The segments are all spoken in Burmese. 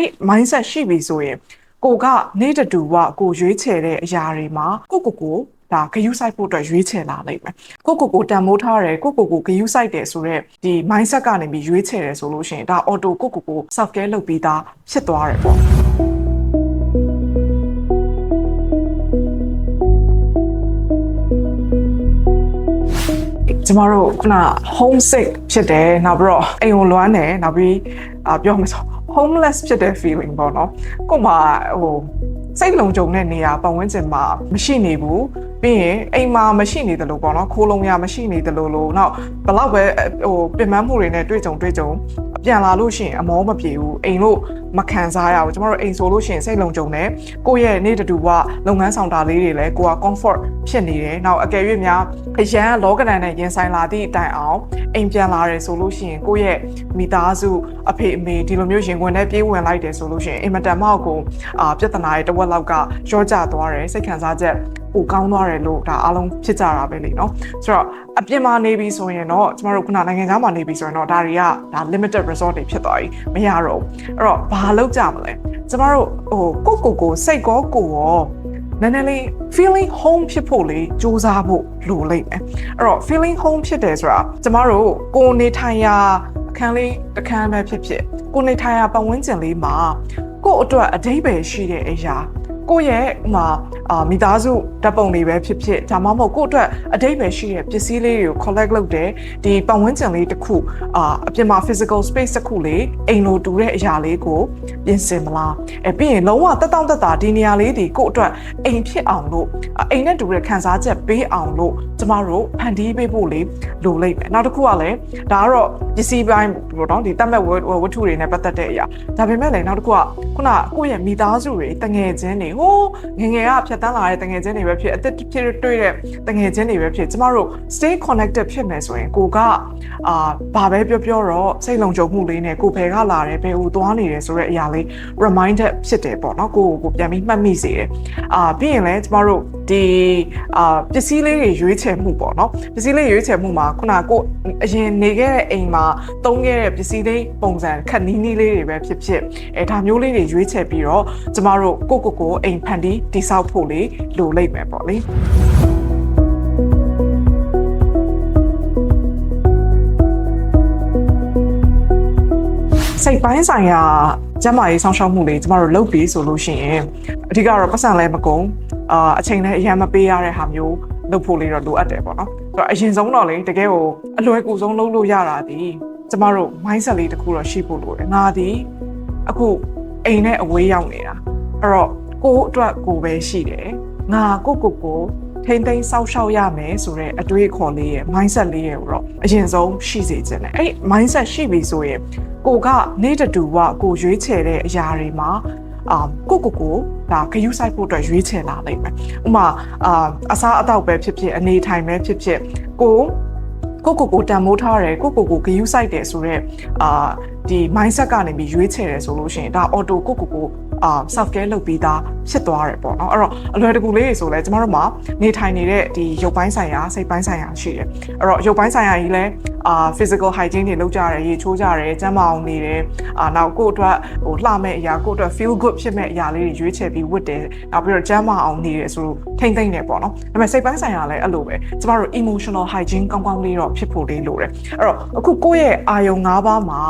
အဲ့ mindset ရှိပြီဆိုရင်ကိုကနေ့တတူကကိုရွေးချယ်တဲ့အရာတွေမှာကိုကိုကိုဒါဂယုစိုက်ဖို့အတွက်ရွေးချယ်လာနိုင်မယ်ကိုကိုကိုတန်မိုးထားတယ်ကိုကိုကိုဂယုစိုက်တယ်ဆိုတော့ဒီ mindset ကနေပြီးရွေးချယ်တယ်ဆိုလို့ရှိရင်ဒါ auto ကိုကိုကို self care လုပ်ပြီးသားဖြစ်သွားတယ်ပေါ့ကျမတို့ခုန homesick ဖြစ်တယ်နောက်ပြီးတော့အိမ်ကိုလွမ်းတယ်နောက်ပြီးအာပြောမှဆို homeless ဖြစ်တဲ့ feeling ပေါ့နော်ကို့မှာဟိုစိတ်လုံးကြုံတဲ့နေရာပတ်ဝန်းကျင်မှာမရှိနေဘူးပြီးရင်အိမ်မှာမရှိနေတယ်လို့ပေါ့နော်ခိုးလုံးရမရှိနေတယ်လို့လို့နောက်ဘလောက်ပဲဟိုပင်ပန်းမှုတွေနဲ့တွေ့ကြုံတွေ့ကြုံ ပြန်လာလို့ရှိရင်အမောမပြေဘူးအိမ်လို့မခံစားရဘူးကျမတို့အိမ်ဆိုလို့ရှိရင်စိတ်လုံးကြုံတယ်ကိုယ့်ရဲ့နေ့တူကလုပ်ငန်းဆောင်တာလေးတွေလည်းကိုက comfort ဖြစ်နေတယ်နောက်အကယ်၍များအရန်လောကဒဏ်နဲ့ရင်ဆိုင်လာသည့်အတိုင်အောင်အိမ်ပြန်လာတယ်ဆိုလို့ရှိရင်ကိုယ့်ရဲ့မိသားစုအဖေအမေဒီလိုမျိုးရင်ခွင်နဲ့ပြေးဝင်လိုက်တယ်ဆိုလို့ရှိရင်အင်မတန်မောက်ကိုအာပြဿနာရဲ့တစ်ဝက်လောက်ကရောကျသွားတယ်စိတ်ခံစားချက် ပိုကောင်းသွားတယ်လို့ဒါအားလုံးဖြစ်ကြတာပဲလေနော်ဆိုတော့အပြင်မှာနေပြီဆိုရင်တော့ကျမတို့ခုနနိုင်ငံခြားမှာနေပြီဆိုရင်တော့ဒါတွေကဒါ limited resort တွေဖြစ်သွားပြီမရတော့ဘူးအဲ့တော့ဘာလုပ်ကြမလဲကျမတို့ဟိုကိုကိုကိုစိတ်ကောကိုရောနည်းနည်းလေး feeling home ဖြစ်ဖို့လေးစူးစမ်းဖို့လိုလိမ့်မယ်အဲ့တော့ feeling home ဖြစ်တယ်ဆိုတာကျမတို့ကိုနေထိုင်ရာအခန်းလေးတစ်ခန်းပဲဖြစ်ဖြစ်ကိုနေထိုင်ရာပတ်ဝန်းကျင်လေးမှာကို့အတွက်အဓိပ္ပာယ်ရှိတဲ့အရာ ကိုယ့်ရဲ့ဟိုမှာအာမိသားစုဓာတ်ပုံတွေပဲဖြစ်ဖြစ်ဒါမှမဟုတ်ကိုယ့်အတွက်အတိတ်ပဲရှိတဲ့ပစ္စည်းလေးတွေကို collect လုပ်တယ်ဒီပတ်ဝန်းကျင်လေးတစ်ခုအာအပြင်မှာ physical space တစ်ခုလေးအိမ်လိုတူတဲ့အရာလေးကိုပြင်ဆင်မလားအဲပြီးရင်လုံးဝတက်တောင့်တက်တာဒီနေရာလေးဒီကိုယ့်အတွက်အိမ်ဖြစ်အောင်လို့အိမ်နဲ့တူတဲ့ခံစားချက်ပေးအောင်လို့ကျမတို့ဖန်တီးပေးဖို့လေးလိုလိမ့်မယ်နောက်တစ်ခုကလည်းဒါကတော့ပစ္စည်းပိုင်းပေါ့နော်ဒီတတ်မဲ့ဝတ္ထုတွေနဲ့ပတ်သက်တဲ့အရာဒါပေမဲ့လည်းနောက်တစ်ခုကခုနကိုယ့်ရဲ့မိသားစုတွေတငယ်ချင်းတွေဟိုးငငယ်ကဖြတ်တန်းလာတဲ့တငယ်ချင်းတွေပဲဖြစ်အသက်ဖြစ်တွေ့တဲ့တငယ်ချင်းတွေပဲဖြစ်ကျမတို့ stay connected ဖြစ်မယ်ဆိုရင်ကိုကအာဘာပဲပြောပြောတော့စိတ်လုံခြုံမှုလေးနဲ့ကိုဘယ်ကလာတယ်ဘယ်ဟိုသွားနေတယ်ဆိုတဲ့အရာလေး reminder ဖြစ်တယ်ပေါ့နော်ကိုကိုပြန်ပြီးမှတ်မိစေတယ်အာပြီးရင်လည်းကျမတို့ဒီအာပစ္စည်းလေးတွေရွေးချယ်မှုပေါ့နော်ပစ္စည်းလေးရွေးချယ်မှုမှာခုနကိုအရင်နေခဲ့တဲ့အိမ်မှာသုံးခဲ့တဲ့ပစ္စည်းလေးပုံစံခက်နီးနီးလေးတွေပဲဖြစ်ဖြစ်အဲဒါမျိုးလေးတွေရွေးချယ်ပြီးတော့ကျမတို့ကိုကိုကိုအိမ်ဖန်တီးတိဆောက်ဖို့လေလိုလိမ့်မယ်ပေါ့လေ စိတ်ပိုင်းဆိုင်ရာကျန်းမာရေးဆောင်ရှောက်မှုတွေကျမတို့လုပ်ပြီးဆိုလို့ရှိရင်အဓိကတော့ပတ်စံလဲမကုန်အာအချိန်နဲ့အရင်မပေးရတဲ့ဟာမျိုးလုပ်ဖို့လေးတော့လိုအပ်တယ်ပေါ့နော်ဆိုတော့အရင်ဆုံးတော့လေတကယ်ကိုအလွယ်ကူဆုံးလုပ်လို့ရတာဒီကျမတို့ mindset လေးတစ်ခုတော့ရှိဖို့လိုတယ်ငါဒီအခုအိမ်နဲ့အဝေးရောက်နေတာအဲ့တော့ကိုအတွက်ကိုပဲရှိတယ်ငါကိုကိုကိုထိမ့်သိမ်းစောက်ရှောက်ရမယ်ဆိုတဲ့အတွေးခေါ်လေးရဲ့ mindset လေးရဲ့တော့ အရင်ဆုံးရှိစေချင်တယ်အဲ့ mindset ရှိပြီဆိုရင်ကိုက နေ့တတူကကိုရွေးချယ်တဲ့အရာတွေမှာအာကိုကိုကိုဒါဂယုစိုက်ဖို့အတွက်ရွေးချယ်လာနိုင်မယ်ဥမာအာအစားအသောက်ပဲဖြစ်ဖြစ်အနေထိုင်ပဲဖြစ်ဖြစ်ကိုကိုကိုကိုတန်မိုးထားတယ်ကိုကိုကိုဂယုစိုက်တယ်ဆိုတော့အာ ဒီ mindset ကနေပြီးရွေးချယ်တယ်ဆိုလို့ရှိရင်ဒါ auto ကိုကိုကိုအာ self care လုပ်ပြီးသားဖြစ်သွားတယ်ပေါ့နော်အဲ့တော့အလွယ်တကူလေးတွေဆိုလဲကျမတို့မှာနေထိုင်နေတဲ့ဒီရုပ်ပိုင်းဆိုင်ရာစိတ်ပိုင်းဆိုင်ရာရှိတယ်အဲ့တော့ရုပ်ပိုင်းဆိုင်ရာကြီးလဲအာ physical hygiene တွေလုပ်ကြတယ်ရေချိုးကြတယ်ကျန်းမာအောင်နေတယ်အာနောက်ကိုယ့်အတွက်ဟိုလှမဲ့အရာကိုယ့်အတွက် feel good ဖြစ်မဲ့အရာလေးတွေရွေးချယ်ပြီးဝတ်တယ်နောက်ပြီးတော့ကျန်းမာအောင်နေတယ်ဆိုလို့ထိမ့်သိမ့်နေပေါ့နော်ဒါပေမဲ့စိတ်ပိုင်းဆိုင်ရာလည်းအဲ့လိုပဲကျမတို့ emotional hygiene ကောင်းကောင်းလေးတော့ဖြစ်ဖို့လေးလိုတယ်အဲ့တော့အခုကိုယ့်ရဲ့အာယုံ၅ပါးမှာ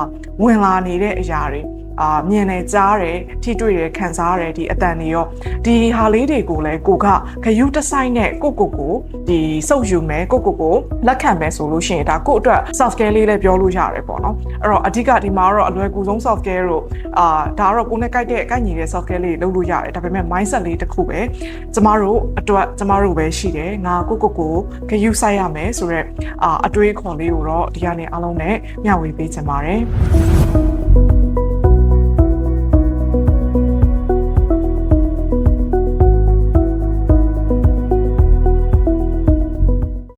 ဝင်လာနေတဲ့အရာတွေ အာမြင်နေကြားတယ်ထိတွေ့တယ်ခံစားရတယ်ဒီအတန်တွေရောဒီဟာလေးတွေကိုလည်းကိုကခရုတဆိုင်နဲ့ကိုကိုကိုဒီစုပ်ယူမယ်ကိုကိုကိုလက်ခံမယ်ဆိုလို့ရှိရင်ဒါကိုအတွက် soft care လေးလည်းပြောလို့ရတယ်ပေါ့နော်အဲ့တော့အဓိကဒီမှာတော့အလွယ်ကူဆုံး soft care တို့အာဒါကတော့ကိုနဲ့ကြိုက်တဲ့ကိုက်ညီတဲ့ soft care လေးလုပ်လို့ရတယ်ဒါပေမဲ့ mindset လေးတစ်ခုပဲကျမတို့အတွက်ကျမတို့ပဲရှိတယ်ငါကိုကိုကိုခရုဆိုင်ရမယ်ဆိုတော့အာအတွေးခေါ်လေးကိုတော့ဒီကနေအားလုံးနဲ့မျှဝေပေးချင်ပါတယ်